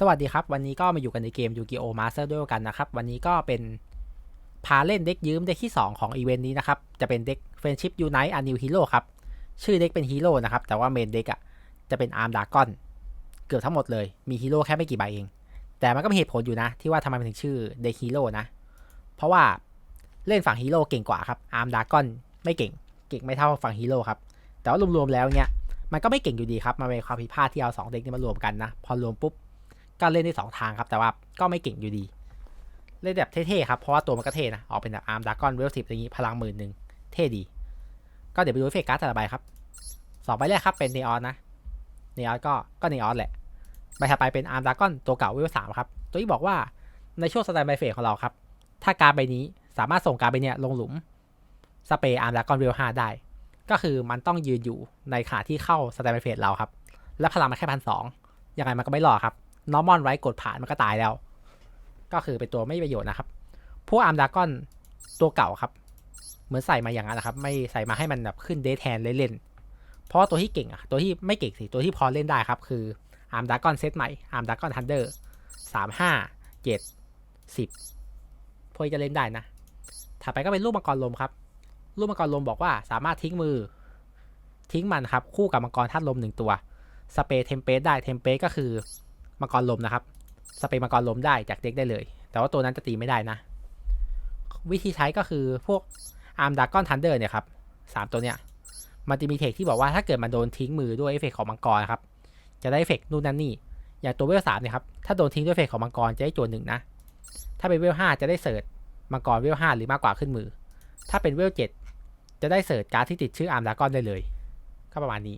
สวัสดีครับ วันนี้ก็มาอยู่กันในเกม Yu-Gi-Oh! Master ด้วยกันนะครับ วันนี้ก็เป็นพาเล่นเด็กยืมเด็กที่ 2 ของอีเวนต์นี้นะครับ จะเป็นเด็ก Friendship Unite a New Hero ครับ ชื่อเด็กเป็นฮีโร่นะครับ แต่ว่าเมนเด็กอะจะเป็นอาร์มดากอนเกือบทั้งหมดเลย มีฮีโร่แค่ไม่กี่ใบเอง แต่มันก็มีเหตุผลอยู่นะ ที่ว่าทำไมมันถึงชื่อเด็กฮีโร่นะ เพราะว่าเล่นฝั่งฮีโร่เก่งกว่าครับอาร์มดากอนไม่เก่ง เก่งไม่เท่าฝั่งฮีโร่ครับ แต่ว่ารวมๆแล้วเนี่ย มันก็ไม่เก่งอยู่ดีครับ มันเป็นความผิดพลาดที่เอาสองเด็กนี้มารวมกันนะ พอรวมปุ๊บ ก็เล่นได้สองทางครับแต่ว่าก็ไม่เก่งอยู่ดี เล่นแบบเท่ๆครับเพราะว่าตัวมันก็เท่นะออกเป็นแบบอาร์มดากอนเวลสิบอย่างนี้พลังหมื่นหนึ่งเท่ดี ก็เดี๋ยวไปดูเฟเฟกต์การ์ดแต่ละใบครับสองใบแรกครับเป็นเนออนนะเนออนก็ก็เนออนแหละใบถัดไปเป็นอาร์มดากอนตัวเก่าเวลสามครับตัวที่บอกว่าในช่วงสแตนบายเฟสของเราครับถ้าการใบนี้สามารถส่งการใบเนี้ยลงหลุมสเปรย์อาร์มดากอนเวลห้าได้ ก็คือมันต้องยืนอยู่ในขณะที่เข้าสแตนบายเฟสเราครับและพลังมันแค่พันสองยังไงมันก็ไม่รอดครับ นอร์มอนไว้กดผ่านมันก็ตายแล้ว ก็คือเป็นตัวไม่มีประโยชน์นะครับ พวกอาร์มดากอนตัวเก่าครับ เหมือนใส่มาอย่างนั้นนะครับ ไม่ใส่มาให้มันแบบขึ้นเดทแทนเล่นๆเพราะตัวที่เก่งอะตัวที่ไม่เก่งสิตัวที่พอเล่นได้ครับ คืออาร์มดากอนเซตใหม่อาร์มดากอนทันเดอร์สามห้าเจ็ดสิบพวกจะเล่นได้นะถัดไปก็เป็นรูปมังกรลมครับรูปมังกรลมบอกว่าสามารถทิ้งมือ ทิ้งมันครับ คู่กับมังกรธาตุลมหนึ่งตัว สเปรย์เทมเปสได้ เทมเปสก็คือ มังกรลมนะครับ สเปรย์มังกรลมได้จากเด็กได้เลย แต่ว่าตัวนั้นจะตีไม่ได้นะ วิธีใช้ก็คือพวกอาร์มดากอนทันเดอร์เนี่ยครับสามตัวเนี้ยมันจะมีเทคที่บอกว่าถ้าเกิดมันโดนทิ้งมือด้วยเอฟเฟกของมังกรครับ จะได้เอฟเฟกนู่นนั่นนี่ อย่างตัวเวลสามเนี่ยครับ ถ้าโดนทิ้งด้วยเอฟเฟกของมังกรจะได้ตัวหนึ่งนะ ถ้าเป็นเวลห้าจะได้เสิร์ชมังกรเวลห้าหรือมากกว่าขึ้นมือ ถ้าเป็นเวลเจ็ดจะได้เสิร์ชการ์ดที่ติดชื่ออาร์มดากอนได้เลย ก็ประมาณนี้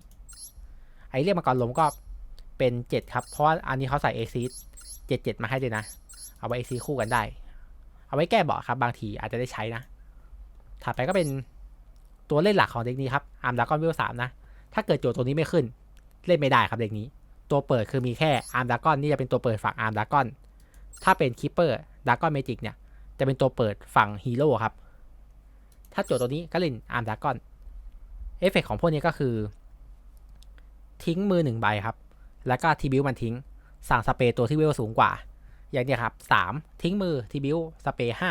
ไอเรียกมังกรลมก็ เป็นเจ็ดครับ เพราะว่าอันนี้เขาใส่เอซีเจ็ดเจ็ดมาให้ด้วยนะ เอาไว้เอซีคู่กันได้ เอาไว้แก้เบาะครับ บางทีอาจจะได้ใช้นะ ถัดไปก็เป็นตัวเล่นหลักของเด็กนี้ครับอาร์มดากอนวิวสามนะ ถ้าเกิดโจทย์ตัวนี้ไม่ขึ้น เล่นไม่ได้ครับเด็กนี้ ตัวเปิดคือมีแค่อาร์มดากอนนี่จะเป็นตัวเปิดฝั่งอาร์มดากอน ถ้าเป็นคิปเปอร์ดากอนเมจิกเนี่ย จะเป็นตัวเปิดฝั่งฮีโร่ครับ ถ้าโจทย์ตัวนี้ก็เล่นอาร์มดากอน เอฟเฟกของพวกนี้ก็คือ ทิ้งมือหนึ่งใบครับ แล้วก็ทีบิวมันทิ้ง สั่งสเปรย์ตัวที่เวลสูงกว่า อย่างเนี้ยครับสามทิ้งมือทีบิวสเปรย์ห้า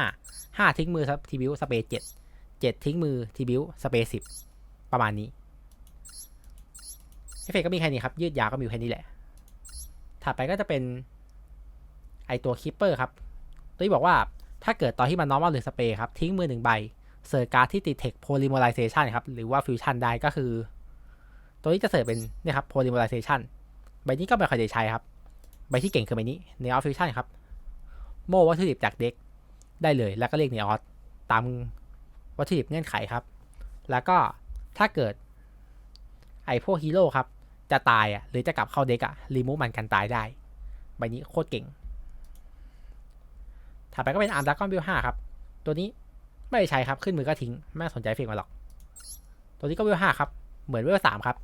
ห้าทิ้งมือทีบิวสเปรย์เจ็ดเจ็ดทิ้งมือทีบิวสเปรย์สิบประมาณนี้เอฟเฟกก็มีแค่นี้ครับ ยืดยาวก็มีแค่นี้แหละ ถัดไปก็จะเป็น ไอตัวคิปเปอร์ครับ ตัวที่บอกว่าถ้าเกิดตอนที่มันนอร์มอลหรือสเปรย์ครับ ทิ้งมือหนึ่งใบเสิร์ชการ์ดที่ติดเทคโพลิมอลไลเซชันครับ หรือว่าฟิวชั่นได้ก็คือ ตัวนี้จะเสิร์ชเป็นเนี่ยครับโพลิมอลไลเซชัน ใบนี้ก็ไม่ค่อยได้ใช้ครับ ใบที่เก่งคือใบนี้เนออฟฟิวชั่นครับ โมวัตถุดิบจากเด็กได้เลย แล้วก็เรียกเนออสตามวัตถุดิบเงื่อนไขครับ แล้วก็ถ้าเกิด ไอพวกฮีโร่ครับ จะตายอะหรือจะกลับเข้าเด็กอะรีมูฟมันกันตายได้ ใบนี้โคตรเก่ง ถัดไปก็เป็นอาร์มดากอนบิลห้าครับ ตัวนี้ไม่ได้ใช้ครับ ขึ้นมือก็ทิ้ง ไม่สนใจเฟกมาหรอก ตัวนี้ก็เวลห้าครับ เหมือนเวลสามครับ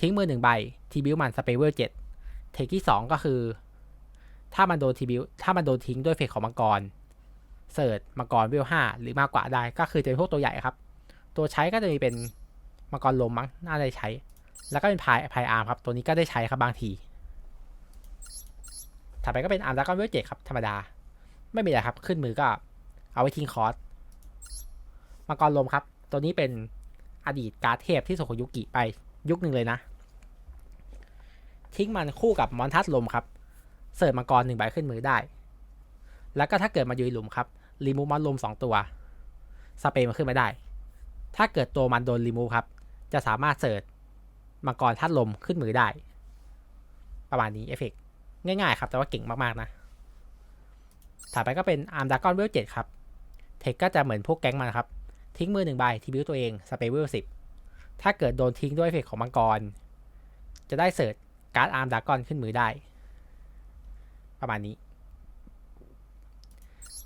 ทิ้งมือหนึ่งใบ ทีบิวมันสเปเวลเจ็ด เทคที่สองก็คือ ถ้ามันโดนทีบิวถ้ามันโดนทิ้งด้วยเฟกของมังกรเสิร์ชมังกรเวลห้าหรือมากกว่าได้ก็คือจะเป็นพวกตัวใหญ่ครับ ตัวใช้ก็จะมีเป็นมังกรลมมั้งน่าจะใช้ แล้วก็เป็นพายพายอาร์มครับ ตัวนี้ก็ได้ใช้ครับบางทีถัดไปก็เป็นอาร์มแล้วก็เวลเจ็ดครับธรรมดา ไม่มีอะไรครับ ขึ้นมือก็เอาไว้ทิ้งคอร์สมังกรลมครับ ตัวนี้เป็นอดีตการเทพที่สุโขยุกิไปยุคหนึ่งเลยนะ ทิ้งมันคู่กับมอนทัสลมครับ เสิร์ฟมังกรหนึ่งใบขึ้นมือได้ แล้วก็ถ้าเกิดมายืนหลุมครับรีมูมอนลมสองตัวสเปรย์มันขึ้นมาได้ ถ้าเกิดตัวมันโดนรีมูครับ จะสามารถเสิร์ฟมังกรทัดลมขึ้นมือได้ ประมาณนี้เอฟเฟกง่ายๆครับ แต่ว่าเก่งมากๆนะ ถัดไปก็เป็นอาร์มดากอนเวลเจ็ดครับ เทคก็จะเหมือนพวกแก๊งมันครับ ทิ้งมือหนึ่งใบทีบิวตัวเองสเปร์เวลสิบถ้าเกิดโดนทิ้งด้วยเอฟเฟกของมังกร จะได้เสิร์ช การ์ดอาร์มดากอนขึ้นมือได้ ประมาณนี้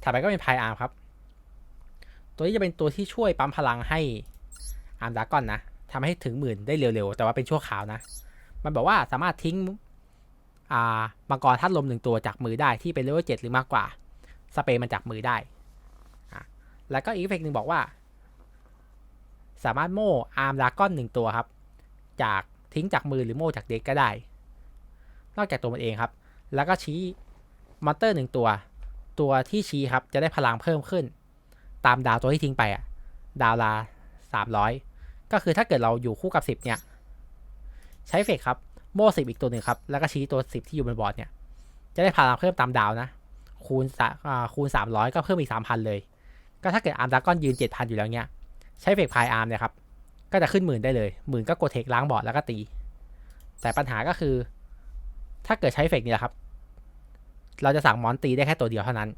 ถัดไปก็เป็นพายอาร์มครับ ตัวนี้จะเป็นตัวที่ช่วยปั๊มพลังให้อาร์มดากอนนะทำให้ถึงหมื่นได้เร็วๆ แต่ว่าเป็นชั่วคราวนะ มันบอกว่าสามารถทิ้งอ่ามังกรทัดลมหนึ่งตัวจากมือได้ที่เป็นเลเวลเจ็ดหรือมากกว่า สเปรย์มันจากมือได้ แล้วก็อีกเฟกหนึ่งบอกว่า สามารถโม่อาร์มดากอนหนึ่งตัวครับ จากทิ้งจากมือหรือโม่จากเด็กก็ได้ นอกจากตัวมันเองครับ แล้วก็ชี้มอนเตอร์หนึ่งตัว ตัวที่ชี้ครับจะได้พลังเพิ่มขึ้น ตามดาวตัวที่ทิ้งไปอะดาวละสามร้อยก็คือถ้าเกิดเราอยู่คู่กับสิบเนี่ย ใช้เฟกครับ โม่สิบอีกตัวหนึ่งครับ แล้วก็ชี้ตัวสิบที่อยู่บนบอร์ดเนี่ย จะได้พลังเพิ่มตามดาวนะ คูณสาอ่าคูณสามร้อยก็เพิ่มอีกสามพันเลย ก็ถ้าเกิดอาร์มดากอนยืนเจ็ดพันอยู่แล้วเนี่ย ใช้เฟกพายอาร์มเนี่ยครับ ก็จะขึ้นหมื่นได้เลย หมื่นก็กดเทคล้างบอร์ดแล้วก็ตี แต่ปัญหาก็คือ ถ้าเกิดใช้เฟกเนี่ยครับ เราจะสั่งมอนตีได้แค่ตัวเดียวเท่านั้น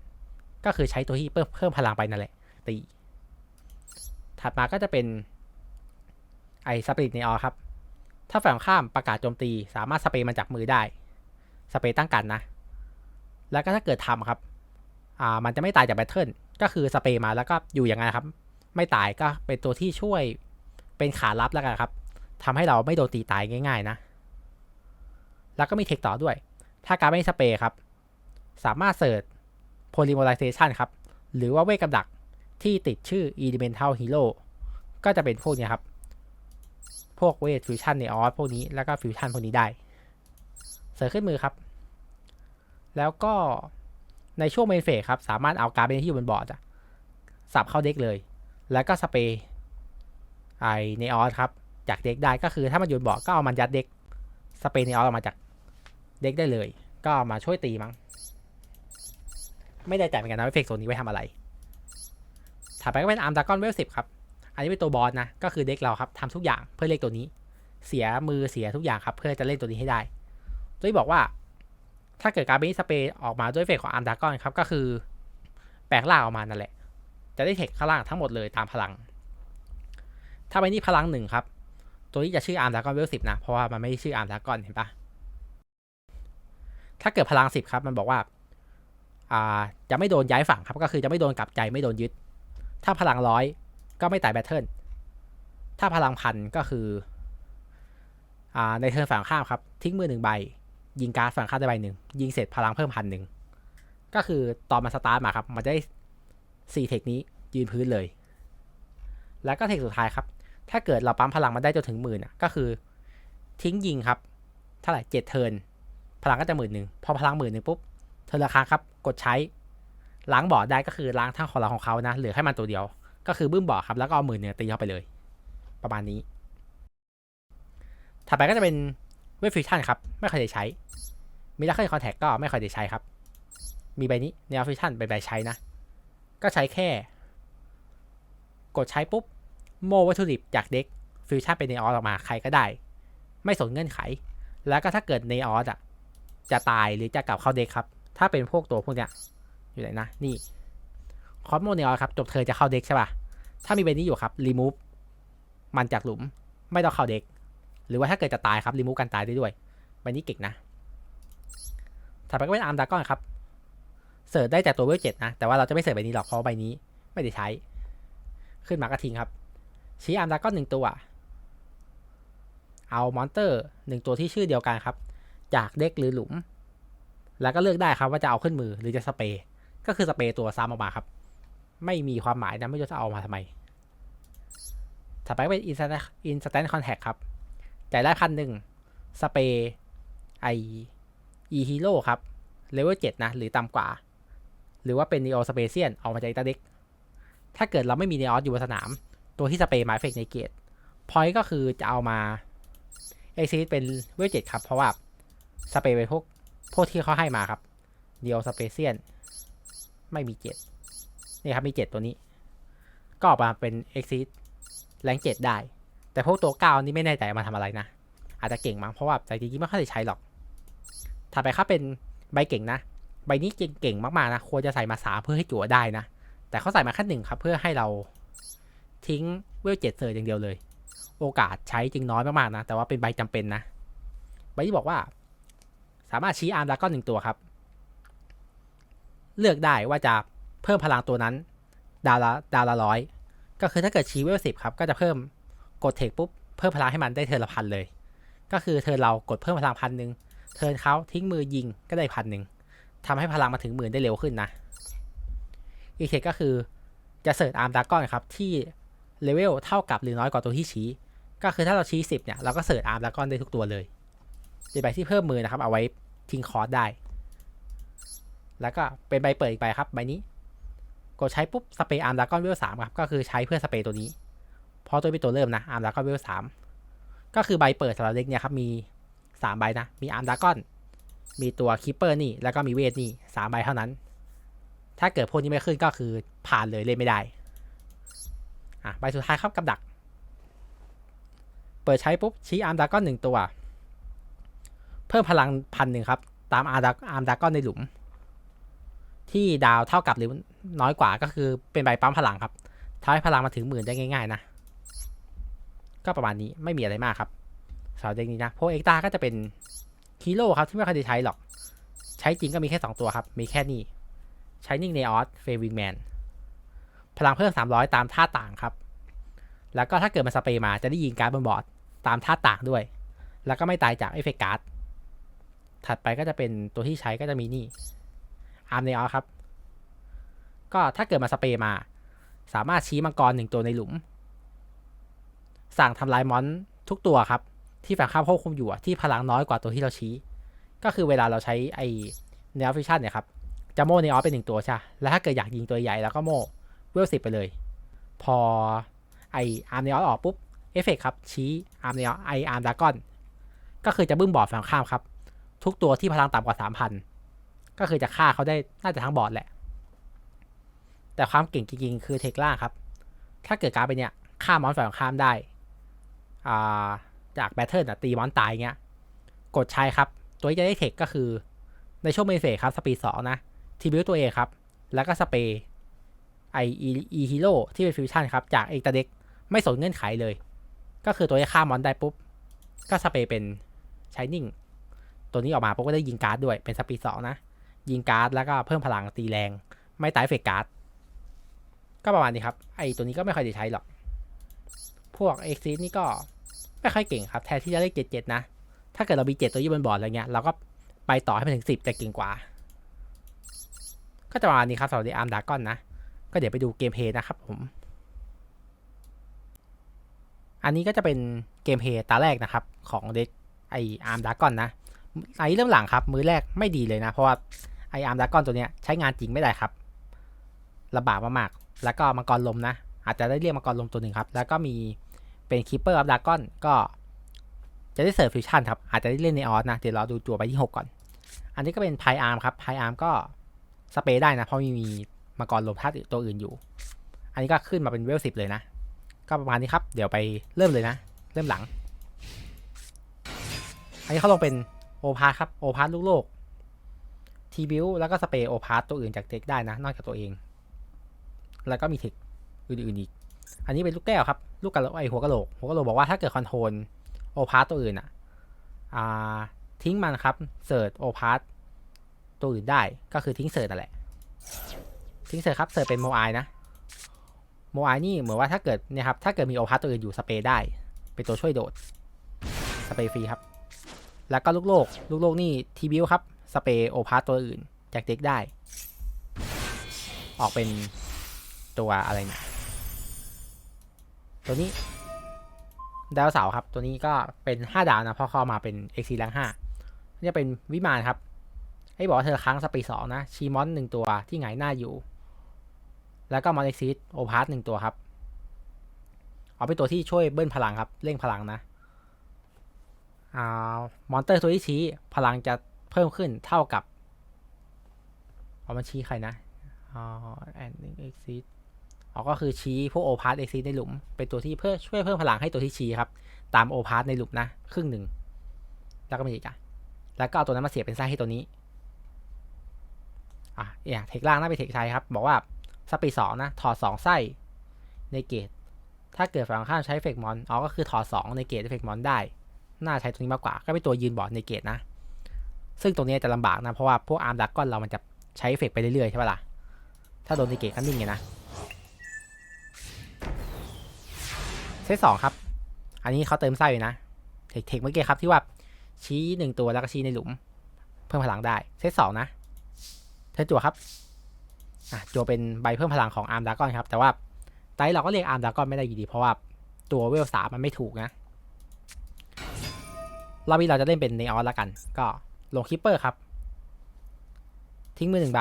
ก็คือใช้ตัวที่เพิ่มเพิ่มพลังไปนั่นแหละ ตี ถัดมาก็จะเป็นไอสปริตในออครับ ถ้าฝั่งข้ามประกาศโจมตี สามารถสเปรย์มันจากมือได้ สเปรย์ตั้งกันนะ แล้วก็ถ้าเกิดทำครับ อ่า มันจะไม่ตายจากแบทเทิล ก็คือสเปรย์มาแล้วก็อยู่อย่างนั้นครับ ไม่ตายก็เป็นตัวที่ช่วยเป็นขาลับแล้วกันครับทำให้เราไม่โดนตีตายง่าย ๆ นะ แล้วก็มีเทคต่อด้วย ถ้าการไม่สเปรย์ครับ สามารถเสิร์ช polymerization ครับ หรือว่าเวทกับดักที่ติดชื่อ elemental hero ก็จะเป็นพวกเนี้ยครับ พวกเวทฟิวชั่นในออสพวกนี้ แล้วก็ฟิวชั่นพวกนี้ได้ เสิร์ชขึ้นมือครับ แล้วก็ในช่วงเมนเฟสครับ สามารถเอาการ์ดที่อยู่บนบอร์ดอะสับเข้าเด็กเลย แล้วก็สเปรย์ไอเนออสครับ จากเด็กได้ก็คือถ้ามันอยู่บนบอร์ดก็เอามันยัดเด็กสเปรย์เนออสออกมาจาก เด็กได้เลย ก็มาช่วยตีมั้ง ไม่ได้จ่เหมือนกันนะว่าเฟกโซนนี้ไว้ทำอะไร ถัดไปก็เป็นอาร์มดากอนเวลสิบครับ อันนี้เป็นตัวบอสนะ ก็คือเด็กเราครับทำทุกอย่างเพื่อเล่นตัวนี้ เสียมือเสียทุกอย่างครับ เพื่อจะเล่นตัวนี้ให้ได้ตัวที่บอกว่า ถ้าเกิดการเบนสเปรย์ออกมาด้วยเฟกของอาร์มดากอนครับ ก็คือแปลงร่างออกมานั่นแหละ จะได้เทคข้างล่างทั้งหมดเลยตามพลัง ถ้าไปนี่พลังหนึ่งครับ ตัวนี้จะชื่ออาร์มดากอนเวลสิบนะ เพราะว่ามันไม่ชื่ออาร์มดากอนเห็นปะ ถ้าเกิดพลังสิบครับ มันบอกว่า อ่า จะไม่โดนย้ายฝั่งครับ ก็คือจะไม่โดนกลับใจไม่โดนยึด ถ้าพลังร้อยก็ไม่ตายแบทเทิล ถ้าพลังพันก็คือ อ่า ในเทิร์นฝั่งข้ามครับ ทิ้งมือหนึ่งใบ ยิงการ์ดฝั่งข้ามได้ใบหนึ่ง ยิงเสร็จพลังเพิ่มพันหนึ่ง ก็คือตอนมาสตาร์ทมาครับ มันจะได้สี่เทคนี้ยืนพื้นเลย แล้วก็เทคสุดท้ายครับ ถ้าเกิดเราปั๊มพลังมาได้จนถึงหมื่นก็คือ ทิ้งยิงครับ เท่าไหร่เจ็ดเทิร์น พลังก็จะหมื่นหนึ่งพอพลังหมื่นหนึ่งปุ๊บเทิร์นราคาครับกดใช้ล้างบอร์ดได้ก็คือล้างทั้งของเราของเขานะเหลือให้มันตัวเดียว ก็คือบึ้มบอร์ดครับแล้วก็เอาหมื่นเนี่ยตีเข้าไปเลย ประมาณนี้ ถัดไปก็จะเป็นเวฟฟิวชั่นครับไม่เคยได้ใช้มีลักเคิลคอนแทคก็ไม่เคยได้ใช้ครับ มีใบนี้เน o ฟิวชั่นเป็นใบใช้นะ ก็ใช้แค่ กดใช้ปุ๊บโมวัตถุดิบจากเด็กฟิวชั่นเป็นเนออสออกมาใครก็ได้ ไม่สนเงื่อนไข แล้วก็ถ้าเกิดเนออสอะ จะตายหรือจะกลับเข้าเด็กครับ ถ้าเป็นพวกตัวพวกเนี้ยอยู่ไหนนะนี่คอสโมเนอครับจบเธอจะเข้าเด็กใช่ป่ะถ้ามีใบนี้อยู่ครับรีมูฟมันจากหลุมไม่ต้องเข้าเด็ก หรือว่าถ้าเกิดจะตายครับรีมูฟกันตายได้ด้วยใบนี้เก่งนะถัดไปก็เป็นอาร์มดากอนครับเสิร์ชได้จากตัวเวลเจ็ดนะ แต่ว่าเราจะไม่เสิร์ชใบนี้หรอกเพราะใบนี้ไม่ได้ใช้ ขึ้นมาก็ทิ้งครับ ชี้อาร์มดากอนหนึ่งตัว เอามอนเตอร์หนึ่งตัวที่ชื่อเดียวกันครับ จากเด็กหรือหลุม แล้วก็เลือกได้ครับว่าจะเอาขึ้นมือหรือจะสเปรย์ก็คือสเปรย์ตัวซ้ำออกมาครับ ไม่มีความหมายนะไม่รู้จะเอามาทำไมถัดไปเป็น instant instant contact ครับ จ่ายได้พันหนึ่งสเปรย์ไอ e hero ครับเลเวล7นะ หรือต่ำกว่า หรือว่าเป็น neo spacian ออกมาจากตาเด็ก ถ้าเกิดเราไม่มี neos อยู่บนสนาม ตัวที่สเปรย์มาเฟกในเกตพอยก็คือจะเอามา exit เป็นเวล7ครับ เพราะว่า สเปรย์เป็นพวกพวกที่เขาให้มาครับ neo spacian ไม่มี7นี่ครับมี7ตัวนี้ ก็ออกมาเป็น exit แรง7ได้ แต่พวกตัวเก้านี่ไม่แน่ใจมาทำอะไรนะ อาจจะเก่งมั้งเพราะว่าแต่จริงๆไม่ค่อยได้ใช้หรอกถัดไปครับเป็นใบเก่งนะ ใบนี้เก่งๆมากๆนะควรจะใส่มาสามเพื่อให้จั่วได้นะ แต่เขาใส่มาแค่หนึ่งครับ เพื่อให้เราทิ้งเวลเจ็ดเซอร์อย่างเดียวเลย โอกาสใช้จริงน้อยมากๆนะ แต่ว่าเป็นใบจำเป็นนะ ใบที่บอกว่าามารถชี้อาร์มดราก้อนหนึ่งตัวครับ เลือกได้ว่าจะเพิ่มพลังตัวนั้น ดาวละดาวละร้อยก็คือถ้าเกิดชี้เวลสิบครับ ก็จะเพิ่มกดเทคปุ๊บเพิ่มพลังให้มันได้เทิร์นละพันเลย ก็คือเทิร์นเรากดเพิ่มพลังพันหนึ่งเทิร์นเขาทิ้งมือยิงก็ได้พันหนึ่งทำให้พลังมาถึงหมื่นได้เร็วขึ้นนะ อีกเทคก็คือจะเสิร์ชอาร์มดาก้อนครับที่เลเวลเท่ากับหรือน้อยกว่าตัวที่ชี้ ก็คือถ้าเราชี้ 10เนี่ยเราก็เสิร์ชอาร์มดาก้อนได้ทุกตัวเลยเป็นใบที่เพิ่มมือนะครับเอาไว้ ทิ้งคอร์สได้ แล้วก็เป็นใบเปิดอีกใบครับใบนี้ กดใช้ปุ๊บสเปรย์อาร์มดากอนเวลสามครับก็คือใช้เพื่อสเปรย์ตัวนี้พราะตัวเป็นตัวเริ่มนะอาร์มดากอนเวลสามก็คือใบเปิดสำหรับเด็กเนี่ยครับมีสามใบนะมีอาร์มดากอนมีตัวคิปเปอร์นี่แล้วก็มีเวทนี่สามใบเท่านั้น ถ้าเกิดพวกนี้ไม่ขึ้นก็คือผ่านเลยเล่นไม่ได้อะใบสุดท้ายครับกับดัก เปิดใช้ปุ๊บชี้อาร์มดากอนหนึ่งตัว พิ่มพลังพันหนึ่งครับ ตามอาร์ดอาร์มดาก้อนในหลุม ที่ดาวเท่ากับหรือน้อยกว่าก็คือเป็นใบปั๊มพลังครับทำให้พลังมาถึงหมื่นได้ง่ายๆนะ ก็ประมาณนี้ไม่มีอะไรมากครับสาวเด็กนี้นะพวกเอ็กตาก็จะเป็นฮีโร่ครับที่ไม่ค่อยได้ใช้หรอก ใช้จริงก็มีแค่ 2 ตัวครับ มีแค่นี้ใช้นิ่งเนออสเฟวิงแมนพลังเพิ่ม 300 ตามท่าต่างครับ แล้วก็ถ้าเกิดมันสเปรย์มาจะได้ยิงการ์ดบนบอร์ดตามท่าต่างด้วย แล้วก็ไม่ตายจากเอฟเฟกต์การ์ด ถัดไปก็จะเป็นตัวที่ใช้ก็จะมีนี่อาร์มเนออสครับ ก็ถ้าเกิดมาสเปรย์มา สามารถชี้มังกรหนึ่งตัวในหลุม สั่งทำลายมอนทุกตัวครับ ที่ฝั่งข้ามควบคุมอยู่ที่พลังน้อยกว่าตัวที่เราชี้ ก็คือเวลาเราใช้ไอเนอฟิชชั่นเนี่ยครับจะโม่เนออเป็นหนึ่งตัวใช่ แล้วถ้าเกิดอยากยิงตัวใหญ่แล้วก็โม่เวลสิบไปเลย พอไออาร์มเนอออกปุ๊บเอฟเฟกครับชี้อาร์มเนอไออาร์มดากอน ก็คือจะบึ้มบอดฝั่งข้ามครับ ทุกตัวที่พลังต่ำกว่าสามพันก็คือจะฆ่าเขาได้น่าจะทั้งบอร์ดแหละ แต่ความเก่งจริงๆคือเทคล่าครับ ถ้าเกิดการไปเนี่ยฆ่ามอนฝ่ายตรงข้ามได้อ่าจากแบทเทิลตีมอนตายเงี้ย กดใช้ครับ ตัวที่จะได้เทคก็คือในช่วงเมนเฟสครับสปีดสองนะทีบิวตัวเองครับ แล้วก็สเปย์ไออีฮีโร่ที่เป็นฟิวชั่นครับ จากเอกตาเด็กไม่สนเงื่อนไขเลย ก็คือตัวที่ฆ่ามอนได้ปุ๊บ ก็สเปย์เป็นชายนิ่ง ตัวนี้ออกมาปุ๊บก็ได้ยิงการ์ดด้วยเป็นสปีดสองนะ ยิงการ์ดแล้วก็เพิ่มพลังตีแรง ไม่ตายเฟกการ์ดก็ประมาณนี้ครับไอตัวนี้ก็ไม่ค่อยได้ใช้หรอก พวกเอ็กซินี่ก็ไม่ค่อยเก่งครับ แทนที่จะได้เจ็ดเจ็ดนะ ถ้าเกิดเรามีเจ็ดตัวยู่บนบอร์ดอะไรเงี้ยเราก็ไปต่อให้ไปถึงสิบจะเก่งกว่า ก็จะประมาณนี้ครับสำหรับอาร์มดากอนนะ ก็เดี๋ยวไปดูเกมเพย์นะครับผม อันนี้ก็จะเป็นเกมเพย์ตาแรกนะครับ ของเด็กไออาร์มดากอนนะ ไอ้เริ่มหลังครับ มือแรกไม่ดีเลยนะ เพราะว่าไออาร์มดากอนตัวเนี้ยใช้งานจริงไม่ได้ครับลำบากมากๆแล้วก็มังกรลมนะ อาจจะได้เรียกมังกรลมตัวหนึ่งครับ แล้วก็มีเป็นคีเปอร์อัพดากอนก็จะได้เสิร์ฟฟิวชั่นครับ อาจจะได้เล่นในออสนะ เดี๋ยวเราดูตัวไปที่ 6 ก่อน อันนี้ก็เป็นไพอาร์มครับไพอาร์มก็สเปรย์ได้นะ เพราะมีมีมังกรลมธาตุตัวอื่นอยู่ อันนี้ก็ขึ้นมาเป็นเวลสิบเลยนะ ก็ประมาณนี้ครับ เดี๋ยวไปเริ่มเลยนะ เริ่มหลัง อันนี้เขาลงเป็น โอพาร์ครับ โอพาร์ลูกโลก ทีบิวแล้วก็สเปรย์โอพาร์ตัวอื่นจากเทคได้นะ นอกจากตัวเอง แล้วก็มีเทคอื่นๆอีก อันนี้เป็นลูกแก้วครับ ลูกกระโหลกไอหัวกระโหลก หัวกระโหลกบอกว่าถ้าเกิดคอนโทรลโอพาร์ตัวอื่นอะอ่า ทิ้งมันครับ เสิร์ชโอพาร์ตัวอื่นได้ ก็คือทิ้งเสิร์ชนั่นแหละ ทิ้งเสิร์ชครับ เสิร์ชเป็นโมไอนะ โมไอนี่เหมือนว่าถ้าเกิดเนี่ยครับ ถ้าเกิดมีโอพาร์ตัวอื่นอยู่สเปรย์ได้ เป็นตัวช่วยโดด สเปรย์ฟรีครับ แล้วก็ลูกโลก ลูกโลกนี่ทีบิวครับ สเปร์โอพาร์ตัวอื่น จากเด็กได้ ออกเป็นตัวอะไรเนี่ย ตัวนี้ดาวเสาครับ ตัวนี้ก็เป็น 5 ดาวนะเพราะเข้ามาเป็น XC แรง5นี่เป็นวิมานครับ ให้บอกว่าเธอค้างสปีสองนะ ชีมอนหนึ่งตัวที่หงายหน้าอยู่ แล้วก็มอนเอ็กซิสโอพาร์ตหนึ่งตัวครับ เอาเป็นตัวที่ช่วยเบิ้ลพลังครับ เร่งพลังนะ มอนเตอร์ตัวที่ชี้พลังจะเพิ่มขึ้นเท่ากับเอามาชี้ใครนะอ๋อแอนด์เอ็กซิสอ๋อก็คือชี้พวกโอพาร์ตเอ็กซิในหลุม เป็นตัวที่เพื่อช่วยเพิ่มพลังให้ตัวที่ชี้ครับ ตามโอพาร์ตในหลุมนะครึ่งหนึ่ง แล้วก็มีอีกอะแล้วก็เอาตัวนั้นมาเสียบเป็นไส้ให้ตัวนี้ อะเนี่ยเทคล่างน่าไปเทคใช้ครับ บอกว่าสปีดสองนะ ถอดสองไส้ในเกต ถ้าเกิดฝั่งข้ามใช้เฟกมอน อ๋อ ก็คือถอดสองในเกตเฟกมอนได้ น่าใช้ตัวนี้มากกว่า ก็เป็นตัวยืนบอร์ดในเกตนะ ซึ่งตรงนี้จะลำบากนะ เพราะว่าพวกอาร์มดักก้อนเรามันจะใช้เฟกไปเรื่อยๆใช่ปะล่ะ ถ้าโดนในเกตก็นิ่งไงนะเซตสองครับ อันนี้เขาเติมไส้อยู่นะ เทคเทคเมื่อกี้ครับที่ว่าชี้หนึ่งตัวแล้วก็ชี้ในหลุม เพิ่มพลังได้ เซตสองนะเทิร์นจั่วครับอะจั่วเป็นใบเพิ่มพลังของอาร์มดากอนครับ แต่ว่าไตเราก็เรียกอาร์มดากอนไม่ได้อยู่ดี เพราะว่าตัวเวลสามันไม่ถูกนะ รอบนี้เราจะเล่นเป็นเนออสละกัน ก็ลงคิปเปอร์ครับ ทิ้งมือหนึ่งใบ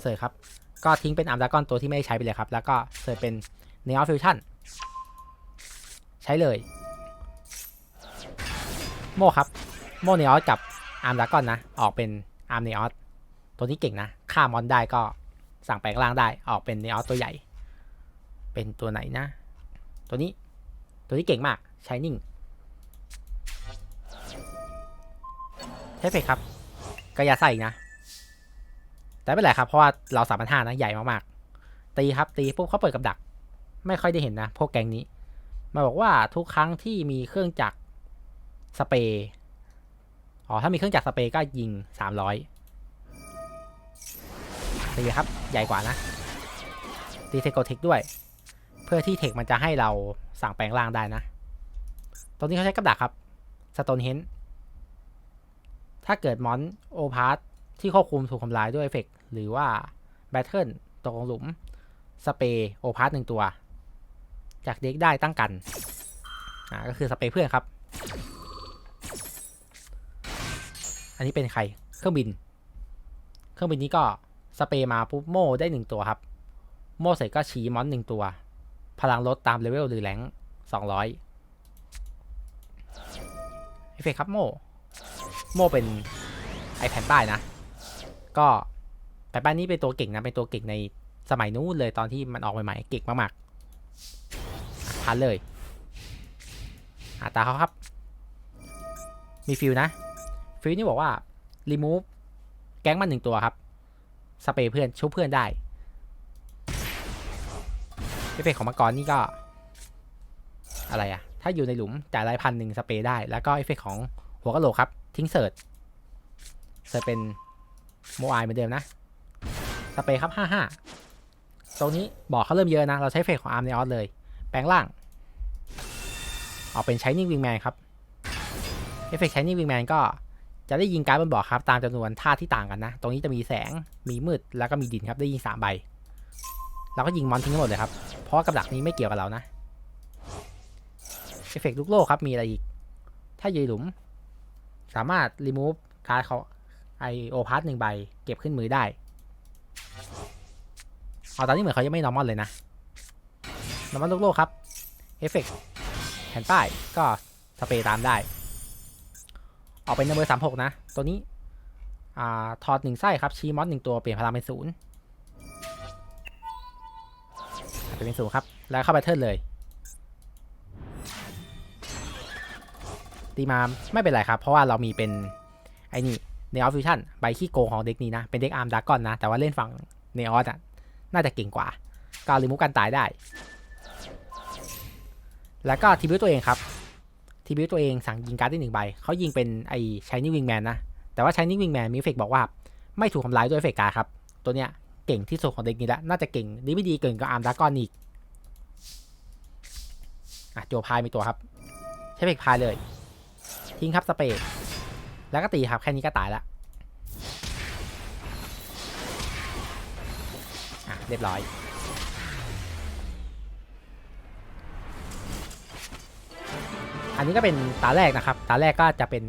เสิร์ฟครับ ก็ทิ้งเป็นอาร์มดากอนตัวที่ไม่ได้ใช้ไปเลยครับ แล้วก็เสิร์ฟเป็นเนออฟิวชั่น ใช้เลย โมครับ โมเนออสกับอาร์มดากอนนะ ออกเป็นอาร์มเนออสตัวนี้เก่งนะฆ่ามอนได้ก็สั่งแปลงร่างได้ออกเป็นเนออสตัวใหญ่ เป็นตัวไหนนะ ตัวนี้ ตัวนี้เก่งมากชายนิ่ง เทฟเฟกครับก็อยาใส่อีกนะ แต่ไม่เป็นไรครับ เพราะว่าเราสามพันห้านะ ใหญ่มากๆ ตีครับตีปุ๊บเขาเปิดกับดัก ไม่ค่อยได้เห็นนะ พวกแกงนี้ มาบอกว่าทุกครั้งที่มีเครื่องจักรสเปรย์อ๋อถ้ามีเครื่องจักรสเปรย์ก็ยิงสามร้อยตีครับใหญ่กว่านะตีเทคโกเทคด้วย เพื่อที่เทคมันจะให้เราสั่งแปลงร่างได้นะตรงนี้เขาใช้กับดักครับสโตนเฮน ถ้าเกิดมอนโอพาร์ที่ควบคุมถูกทำลายด้วยเอฟเฟกหรือว่าแบทเทิลตกลงหลุม สเปย์โอพาร์หนึ่งตัว จากเด็กได้ตั้งกัน อ่าก็คือสเปย์เพื่อนครับ อันนี้เป็นใคร เครื่องบิน เครื่องบินนี้ก็สเปย์มาปุ๊บโม่ได้หนึ่งตัวครับ โม่เสร็จก็ชี้มอนหนึ่งตัว พลังลดตามเลเวลหรือแรงสองร้อยเอฟเฟกครับโม่ โม่เป็นไอแผ่นป้ายนะ ก็แผ่นป้ายนี้เป็นตัวเก่งนะ เป็นตัวเก่งในสมัยนู้นเลยตอนที่มันออกใหม่ๆ เก่งมากๆพันเลยอาตาเขาครับ มีฟิลนะ ฟิลนี่บอกว่า remove แก๊งมันหนึ่งตัวครับ สเปรย์เพื่อนชุบเพื่อนได้เอฟเฟกของมังกรนี่ก็ อะไรอะถ้าอยู่ในหลุมจ่ายรายพันหนึ่งสเปรย์ได้ แล้วก็เอฟเฟกของหัวกะโหลกครับ ทิ้งเสิร์ชเสิร์ชเป็นโมไอเหมือนเดิมนะ สเปรย์ครับ 55 ตรงนี้บอกเขาเริ่มเยอะนะ เราใช้เฟกของอาร์มในออสเลย แปลงล่าง ออกเป็นใช้นิ่งวิงแมนครับ เอฟเฟกใช้นิ่งวิงแมนก็จะได้ยิงการ์ดบนบอร์ดครับ ตามจำนวนท่าที่ต่างกันนะ ตรงนี้จะมีแสง มีมืด แล้วก็มีดินครับ ได้ยิง 3 ใบ เราก็ยิงมอนทิ้งหมดเลยครับ เพราะกับดักนี้ไม่เกี่ยวกับเรานะ เอฟเฟกต์ลูกโลกครับ มีอะไรอีก ถ้ายืนหลุม สามารถรีมูฟการ์ดเขาไอโอพาร์ตหนึ่งใบ เก็บขึ้นมือได้ เอาตอนนี้เหมือนเขายังไม่นอร์มอลเลยนะนอร์มอลลูกโลกครับ เอฟเฟกต์แผ่นป้ายก็สเปรย์ตามได้ ออกเป็นเบอร์สามหกนะ ตัวนี้อ่าถอดหนึ่งไส้ครับ ชีมอนหนึ่งตัวเปลี่ยนพลังเป็นศูนย์เป็นศูนย์ครับ แล้วเข้าไปเทิร์นเลย ตีมาไม่เป็นไรครับ เพราะว่าเรามีเป็นไอ้นี่เนออฟิวชั่นใบขี้โกงของเด็กนี้นะ เป็นเด็กอาร์มดากอนนะ แต่ว่าเล่นฝั่งเนออสอะน่าจะเก่งกว่าก็รีมูฟกันตายได้ แล้วก็ทีบิวตัวเองครับทีบิวตัวเองสั่งยิงการ์ดได้หนึ่งใบเขายิงเป็นไอ้ชายนิ่งวิงแมนนะ แต่ว่าชายนิ่งวิงแมนมีเฟเฟกบอกว่า ไม่ถูกทำลายด้วยเฟกการ์ดครับ ตัวเนี้ยเก่งที่สุดของเด็กนี้แล้ว น่าจะเก่งดีไม่ดีเกินกับอาร์มดากอนอีกอะโจพายมีตัวครับ ใช้เฟกพายเลย ทิ้งครับสเปดแล้วก็ตีครับแค่นี้ก็ตายละอะเรียบร้อยอันนี้ก็เป็นตาแรกนะครับ ตาแรกก็จะเป็น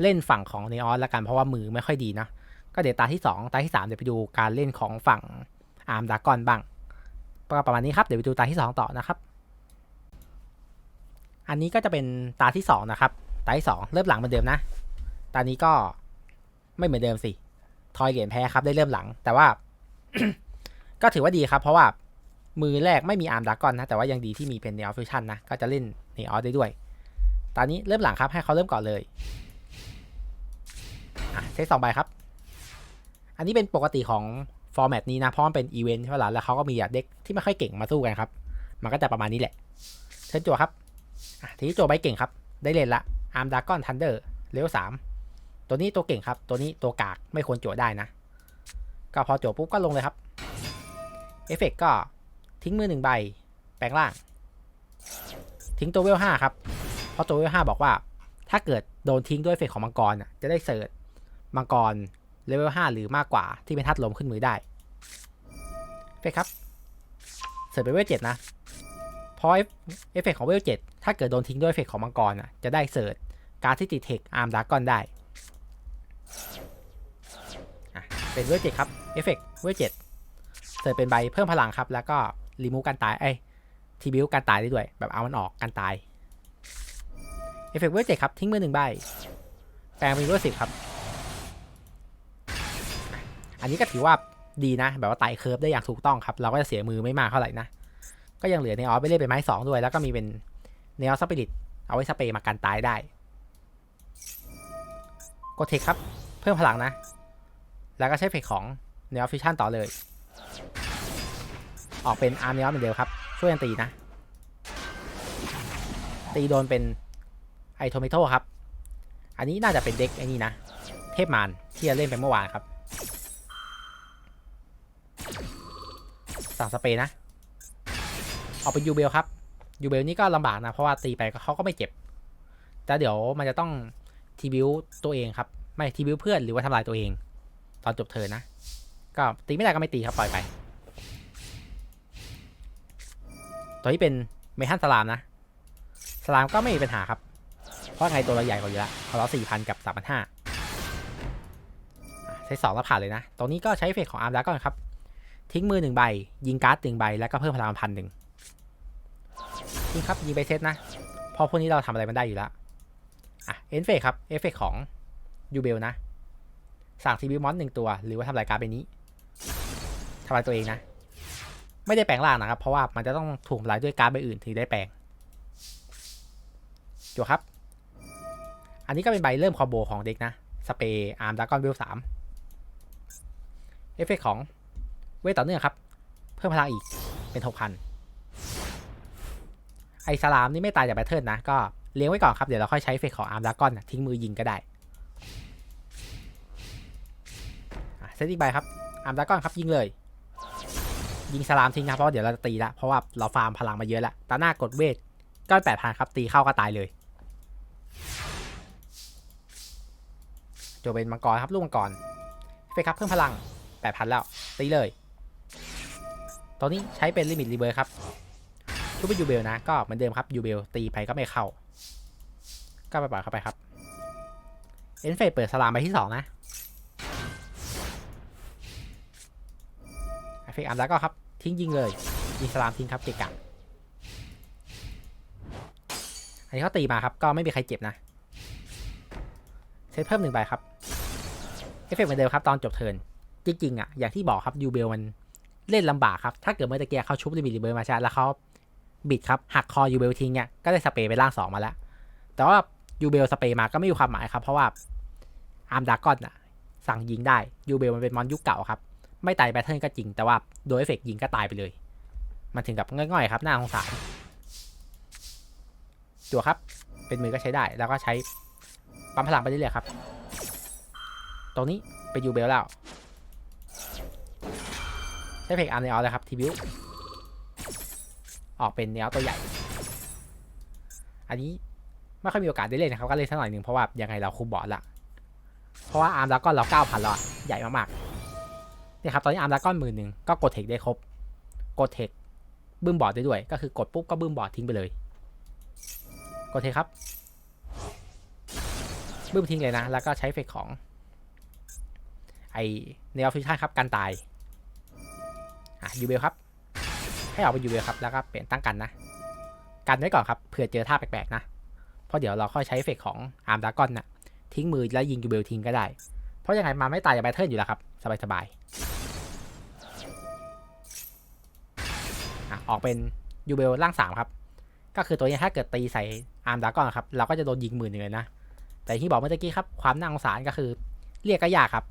เล่นฝั่งของเนออสละกันเพราะว่ามือไม่ค่อยดีนะ ก็เดี๋ยวตาที่ 2 ตาที่ 3 เดี๋ยวไปดูการเล่นของฝั่งอาร์มดากอนบ้างก็ประมาณนี้ครับ เดี๋ยวไปดูตาที่ 2 ต่อนะครับ อันนี้ก็จะเป็นตาที่ 2 นะครับ ตาที่2เริ่มหลังเหมือนเดิมนะตานี้ก็ไม่เหมือนเดิมสิ ทอยเหรียญแพ้ครับได้เริ่มหลัง แต่ว่า ก็ถือว่าดีครับ เพราะว่ามือแรกไม่มีอาร์มดากก่อนนะ แต่ว่ายังดีที่มีเป็นเนอฟิวชั่นนะ ก็จะเล่นเนออสได้ด้วย ตอนนี้เริ่มหลังครับให้เขาเริ่มก่อนเลยอะเซตสองใบครับ อันนี้เป็นปกติของฟอร์แมตนี้นะ เพราะมันเป็นอีเวนต์ใช่ไหมล่ะแล้วเขาก็มีเด็กที่ไม่ค่อยเก่งมาสู้กันครับ มันก็จะประมาณนี้แหละ เชิญจัวครับทีนี้จัวใบเก่งครับ ได้เล่นละ อาร์มดากอนทันเดอร์เลเวลสามตัวนี้ตัวเก่งครับ ตัวนี้ตัวกากไม่ควรจั่วได้นะ ก็พอจั่วปุ๊บก็ลงเลยครับ เอฟเฟกก็ทิ้งมือหนึ่งใบ แปลงล่าง ทิ้งตัวเวลห้าครับ เพราะตัวเวลห้าบอกว่า ถ้าเกิดโดนทิ้งด้วยเอฟเฟกของมังกรอะจะได้เสิร์ชมังกรเลเวลห้าหรือมากกว่าที่เป็นทัดลมขึ้นมือได้เฟกครับเสิร์ชไปเวลเจ็ดนะเพราะเอฟเฟกของเวลเจ็ดถ้าเกิดโดนทิ้งด้วยเอฟเฟกของมังกรอะจะได้เสิร์ช การดที่ติดเทคอาร์มดากอนได้เป็นเวทเจ็ดครับเอฟเฟกต์เวทเจ็ดเสิร์ฟเป็นใบเพิ่มพลังครับ แล้วก็รีมูฟการตายไอ้ทีบิวการตายได้ด้วย แบบเอามันออกการตายเอฟเฟกต์เวทเจ็ดครับ ทิ้งมือหนึ่งใบ แปลงเป็นเวทสิบครับ อันนี้ก็ถือว่าดีนะ แบบว่าไต่เคิร์ฟได้อย่างถูกต้องครับ เราก็จะเสียมือไม่มากเท่าไหร่นะ ก็ยังเหลือเนออสไปเล่นเป็นไม้สองด้วย แล้วก็มีเป็นเนออสสปิริตเอาไว้สเปรย์มากันตายได้ กดเทคครับ เพิ่มพลังนะ แล้วก็ใช้เฟกของเนอฟิชันต่อเลย ออกเป็นอาร์เนออเหมือนเดิมครับ ช่วยกันตีนะ ตีโดนเป็นไอโทมิโตครับ อันนี้น่าจะเป็นเด็กไอ้นี่นะ เทพมารที่จะเล่นไปเมื่อวานครับ สั่งสเปรย์นะออกเป็นยูเบลครับยูเบลนี่ก็ลำบากนะ เพราะว่าตีไปเขาก็ไม่เจ็บ แต่เดี๋ยวมันจะต้อง ทีบิวตัวเองครับ ไม่ทีบิวเพื่อนหรือว่าทำลายตัวเอง ตอนจบเทิร์นะ ก็ตีไม่ได้ก็ไม่ตีครับปล่อยไป ตัวนี้เป็นเมทันสลามนะ สลามก็ไม่มีปัญหาครับ เพราะไงตัวเราใหญ่กว่าอยู่แล้วเขาเราสี่พันกับสามพันห้าใช้สองแล้วผ่านเลยนะ ตรงนี้ก็ใช้เฟกของอาร์มแล้วก็ครับ ทิ้งมือหนึ่งใบ ยิงการ์ดหนึ่งใบ แล้วก็เพิ่มพลังพันหนึ่งยิงครับยิงไปเซตนะเพราะพวกนี้เราทำอะไรมันได้อยู่แล้ว เอนเฟกครับ เอฟเฟกของยูเบลนะ สั่งทีบีมอนหนึ่งตัว หรือว่าทำลายการ์ดใบนี้ทำลายตัวเองนะ ไม่ได้แปลงร่างนะครับ เพราะว่ามันจะต้องถูกทำลายด้วยการ์ดใบอื่นถึงได้แปลงจวครับ อันนี้ก็เป็นใบเริ่มคอมโบของเด็กนะ สเปย์อาร์มดากอนเวลสามเอฟเฟกของเวทต่อเนื่องครับ เพิ่มพลังอีกเป็นหกพันไอสลามนี่ไม่ตายจากแบทเทิลนะ ก็ เลี้ยงไว้ก่อนครับ เดี๋ยวเราค่อยใช้เฟกของอาร์มดากอนทิ้งมือยิงก็ได้เซตอีกใบครับอาร์มดากอนครับยิงเลย ยิงสลามทิ้งครับเพราะาเดี๋ยวเราจะตีละเพราะว่าเราฟาร์มพลังมาเยอะล้วตาหน้ากดเวทก็แปดพันครับตีเข้าก็ตายเลยจบเป็นมังกรครับลูกมังกรเฟกครับเพิ่มพลังแปดพันแล้วตีเลยตอนนี้ใช้เป็นลิมิตรีเบิร์ครับ ชุบเป็นยูเบลนะ ก็เหมือนเดิมครับยูเบลตีไปก็ไม่เข้า ก็ไปปล่อยเข้าไปครับ เอ็นเฟเปิดสลามไปที่สองนะเฟกอัมแล้วก็ครับ ทิ้งยิงเลยยิงสลามทิ้งครับเกะกะอันนี้เขาตีมาครับ ก็ไม่มีใครเจ็บนะ เซตเพิ่มหนึ่งใบครับ เอฟเฟกต์เหมือนเดิมครับ ตอนจบเทิร์นจริงๆอะ อย่างที่บอกครับยูเบลมันเล่นลำบากครับ ถ้าเกิดเมื่อตะเกียเขาชุบลิมิตรีเบิร์มาใช่แล้วเขา บิดครับหักคอยูเบลทิ้งเนี่ยก็ได้สเปรย์ไปล่างสองมาแล้ว แต่ว่ายูเบลสเปรย์มาก็ไม่มีความหมายครับ เพราะว่าอาร์มดากอนอะสั่งยิงได้ยูเบลมันเป็นมอนยุคเก่าครับ ไม่ตายแบทเทิลก็จริง แต่ว่าโดยเอฟเฟกต์ยิงก็ตายไปเลย มันถึงกับง่อยๆครับหน้าของสารจั่วครับ เป็นมือก็ใช้ได้แล้วก็ใช้ปั๊มพลังไปเรื่อยๆครับ ตรงนี้เป็นยูเบลแล้ว ใช้เพกอาร์เนอเลยครับทีบิว ออกเป็นเนอตัวใหญ่ อันนี้ไม่ค่อยมีโอกาสได้เล่นนะครับ ก็เล่นสักหน่อยหนึ่งเพราะว่ายังไงเราคุมบอร์ดละเพราะว่าอาร์มดากอนเราเก้าพันแล้วอะใหญ่มากๆนี่ครับตอนนี้อาร์มดากอนหมื่นหนึ่งก็กดเทคได้ครบ กดเทคบึ้มบอร์ดได้ด้วย ก็คือกดปุ๊บก็บึ้มบอร์ดทิ้งไปเลย กดเทคครับ บึ้มทิ้งเลยนะ แล้วก็ใช้เฟกของ ไอเนอฟิชชั่นครับกันตาย อะยูเบลครับ ให้ออกเป็นยูเบลครับ แล้วก็เปลี่ยนตั้งกันนะ กันไว้ก่อนครับ เผื่อเจอท่าแปลกๆนะ เพราะเดี๋ยวเราค่อยใช้เฟกของอาร์มดากอนนะ่ะ ทิ้งมือแล้วยิงยูเบลทิ้งก็ได้ เพราะยังไงมาไม่ตายจากแบทเทิลอยู่แล้วครับ สบายๆอะออกเป็นยูเบลล่างสามครับ ก็คือตัวนี้ถ้าเกิดตีใส่อาร์มดากอนครับ เราก็จะโดนยิงหมื่นหนึ่งเลยนะ แต่ที่บอกเมื่อกี้ครับ ความน่าสงสารก็คือ เรียกก็ยากครับ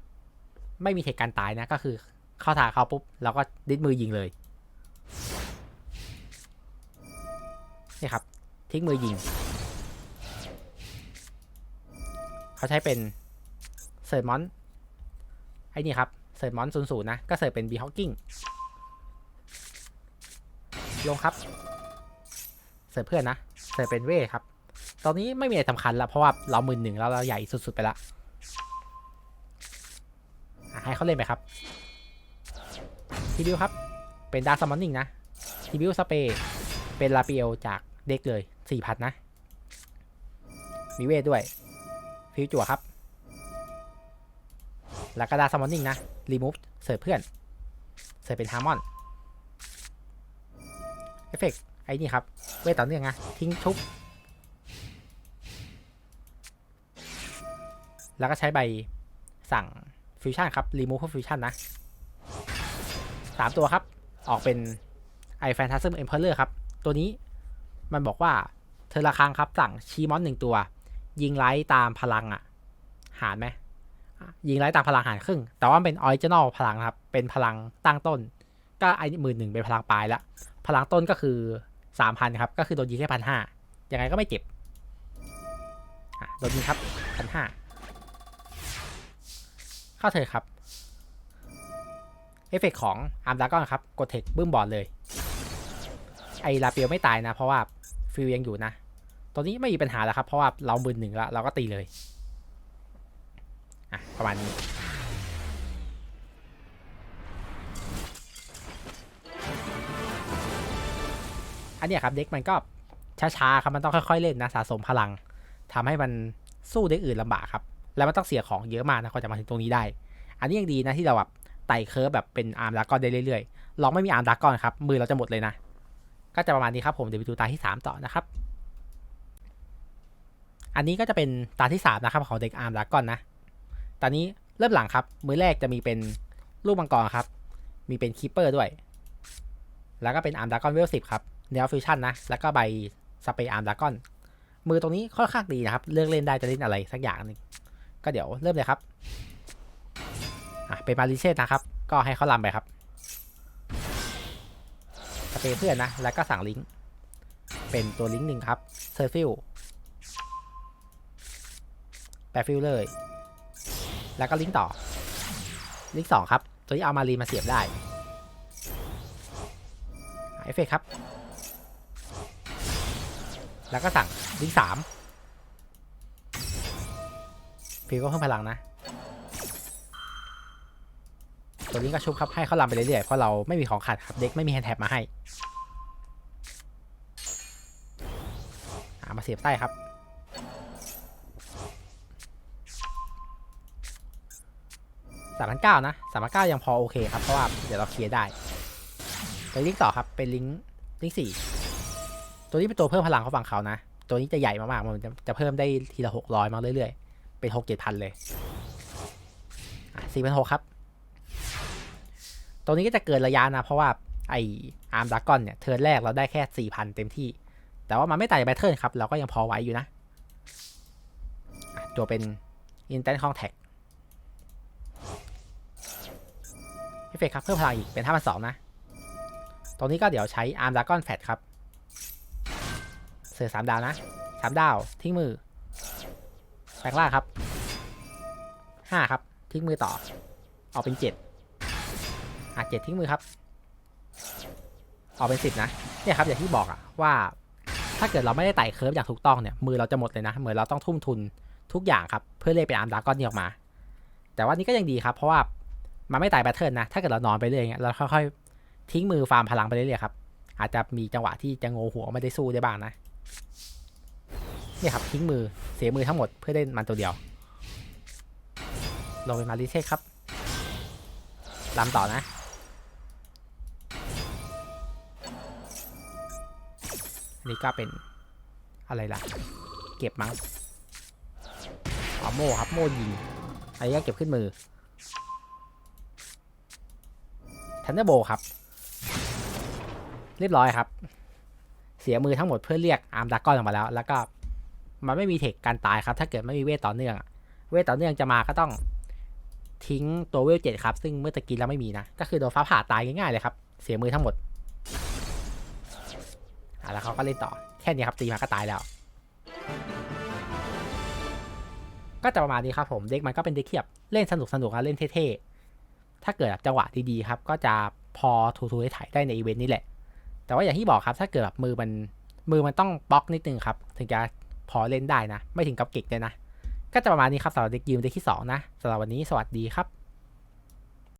ไม่มีเทคการตายนะ ก็คือเข้าทางเขาปุ๊บ เราก็ดิดมือยิงเลย นี่ครับทิ้งมือยิง เขาใช้เป็นเซิร์มอนไอ้นี่ครับเซิร์มอนศูนย์ศูนย์นะ ก็เสิร์ฟเป็นบีฮอกกิ้งลงครับ เสิร์ฟเพื่อนนะ เสิร์ฟเป็นเว่ครับ ตอนนี้ไม่มีอะไรสำคัญแล้วเพราะว่าเราหมือหนึ่งแล้วเราใหญ่สุดๆไปละให้เขาเล่นไปครับทีบิวครับ เป็นดาร์ซัมมอนนิ่งนะทีบิวสเปย์เป็นลาเปียลจาก เด็กเลยสี่พันนะ มีเวทด้วย ฟิวจั่วครับ แล้วก็ดาซัมมอนนิ่งนะ รีมูฟเสิร์ฟเพื่อน เสิร์ฟเป็นฮาร์มอน เอฟเฟกไอ้นี่ครับ เวทต่อเนื่องนะ ทิ้งชุบ แล้วก็ใช้ใบสั่งฟิวชั่นครับ รีมูฟฟิวชั่นนะสามตัวครับ ออกเป็นไอแฟนตาซึมเอ็มเพลเลอร์ครับ ตัวนี้ มันบอกว่าเธอละครังครับสั่งชีมอนหนึ่งตัว ยิงไลท์ตามพลังอะหารไหมยิงไลท์ตามพลังหารครึ่ง แต่ว่าเป็นออริจินอลพลังครับ เป็นพลังตั้งต้น ก็ไอ้หมื่นหนึ่งเป็นพลังปลายแล้วพลังต้นก็คือสามพันครับ ก็คือโดนยิงแค่พันห้ายังไงก็ไม่เจ็บโดนยิงครับพันห้าเข้าเถอะครับ เอฟเฟกของอาร์มดากอนครับ กดเทคบึ้มบอลเลย ไอลาเปียวไม่ตายนะ เพราะว่า ฟิลยังอยู่นะตัวนี้ไม่มีปัญหาแล้วครับ เพราะว่าเรามืนหนึ่งแล้วเราก็ตีเลย อะ ประมาณนี้ อันนี้ครับเด็กมันก็ช้าๆครับมันต้องค่อยๆเล่นนะสะสมพลังทำให้มันสู้เด็กอื่นลำบากครับ แล้วมันต้องเสียของเยอะมากนะกว่าจะมาถึงตรงนี้ได้ อันนี้ยังดีนะที่เราแบบไต่เคิร์ฟแบบเป็นอาร์มดากอนได้เรื่อยๆลองไม่มีอาร์มดากอนครับมือเราจะหมดเลยนะ ก็จะประมาณนี้ครับผมเดี๋ยวไปดูตาที่ 3 ต่อนะครับ อันนี้ก็จะเป็นตาที่ 3 นะครับของเด็กอาร์มดากอนนะ ตอนนี้เริ่มหลังครับ มือแรกจะมีเป็นลูกมังกรครับ มีเป็นคีปเปอร์ด้วย แล้วก็เป็นอาร์มดากอนเวลสิบครับเนลฟิวชั่นนะ แล้วก็ใบสเปรย์อาร์มดากอน มือตรงนี้ค่อนข้างดีนะครับ เลือกเล่นได้จะเล่นอะไรสักอย่างหนึ่งก็เดี๋ยวเริ่มเลยครับ อะเป็นมาริเช่นะครับ ก็ให้เขาลำไปครับ เปเพื่อนนะ แล้วก็สั่งลิงก์เป็นตัวลิงก์หนึ่งครับเซอร์ฟิลแปฟิลเลย แล้วก็ลิงก์ต่อ ลิงก์สองครับ ตัวนี้เอามารีมาเสียบได้เอฟเฟกครับ แล้วก็สั่งลิงก์สามฟิลก็เพิ่มพลังนะ ตัวนี้ก็ชุบครับ ให้เขาลำไปเรื่อยๆ เพราะเราไม่มีของขัดครับ เด็กไม่มีแฮนด์แท็บมาให้ เสียบใต้ครับ สามพันเก้านะสามพันเก้ายังพอโอเคครับ เพราะว่าเดี๋ยวเราเคลียร์ได้ไปลิงก์ต่อครับ เป็นลิงก์ลิงก์สี่ตัวนี้เป็นตัวเพิ่มพลังเขาฝั่งเขานะ ตัวนี้จะใหญ่มากๆ มันจะจะเพิ่มได้ทีละหกร้อยมาเรื่อยๆ เป็นหกเจ็ดพันเลยสี่พันหกครับตรงนี้ก็จะเกินระยะนะ เพราะว่าไออาร์มดากอนเนี่ย เทิร์นแรกเราได้แค่4,000เต็มที่ แต่ว่ามันไม่ต่างจากแบทเทิลครับ เราก็ยังพอไหวอยู่นะ ตัวเป็น Instant Contact เอฟเฟกครับ เพิ่มพลังอีกเป็น 5,200นะ ตรงนี้ก็เดี๋ยวใช้อาร์มดากอนแฟตครับ เสือสามดาวนะสามดาว ทิ้งมือ แปลงล่างครับ5ครับ ทิ้งมือต่อ ออกเป็น7อะเจ็ดทิ้งมือครับ ออกเป็นสิบนะ เนี่ยครับอย่างที่บอกอะว่า ถ้าเกิดเราไม่ได้ไต่เคิร์ฟอย่างถูกต้องเนี่ยมือเราจะหมดเลยนะเหมือนเราต้องทุ่มทุนทุกอย่างครับเพื่อเล่นเป็นอาร์มดากอนนี่ออกมา แต่ว่านี้ก็ยังดีครับเพราะว่ามันไม่ไต่แบทเทิลนนะถ้าเกิดเรานอนไปเรื่อยเงี้ยเราค่อยๆทิ้งมือฟาร์มพลังไปเรื่อยๆครับอาจจะมีจังหวะที่จะโงหัวไม่ได้สู้ได้บ้างนะเนี่ยครับทิ้งมือเสียมือทั้งหมดเพื่อเล่นมันตัวเดียวลงไปมาริเซ่ครับลำต่อนะ นนี้ก็เป็นอะไรล่ะ เก็บมั้งอ๋อโม่ครับโม่ยิงอันนี้ก็เก็บขึ้นมือทันเดอร์โบครับ เรียบร้อยครับ เสียมือทั้งหมดเพื่อเรียกอาร์มดาก้อนออกมาแล้ว แล้วก็มันไม่มีเทคการตายครับ ถ้าเกิดไม่มีเวทต่อเนื่อง เวทต่อเนื่องจะมาก็ต้องทิ้งตัวเวลเจ็ดครับ ซึ่งเมื่อตะกี้เราไม่มีนะ ก็คือโดนฟ้าผ่าตายง่ายๆเลยครับ เสียมือทั้งหมด อะแล้วเขาก็เล่นต่อ แค่นี้ครับตีมาก็ตายแล้ว ก็จะประมาณนี้ครับผมเด็กมันก็เป็นเด็กเทียบเล่นสนุกสนุกๆเล่นเท่ๆ ถ้าเกิดจังหวะดีๆครับก็จะพอทูๆถ่ายได้ในอีเวนต์นี้แหละ แต่ว่าอย่างที่บอกครับถ้าเกิดแบบมือมันมือมันต้องบล็อกนิดนึงครับ ถึงจะพอเล่นได้นะ ไม่ถึงกับเก่งเลยนะ ก็จะประมาณนี้ครับสำหรับเด็กยืมเด็กที่สองนะสำหรับวันนี้สวัสดีครับ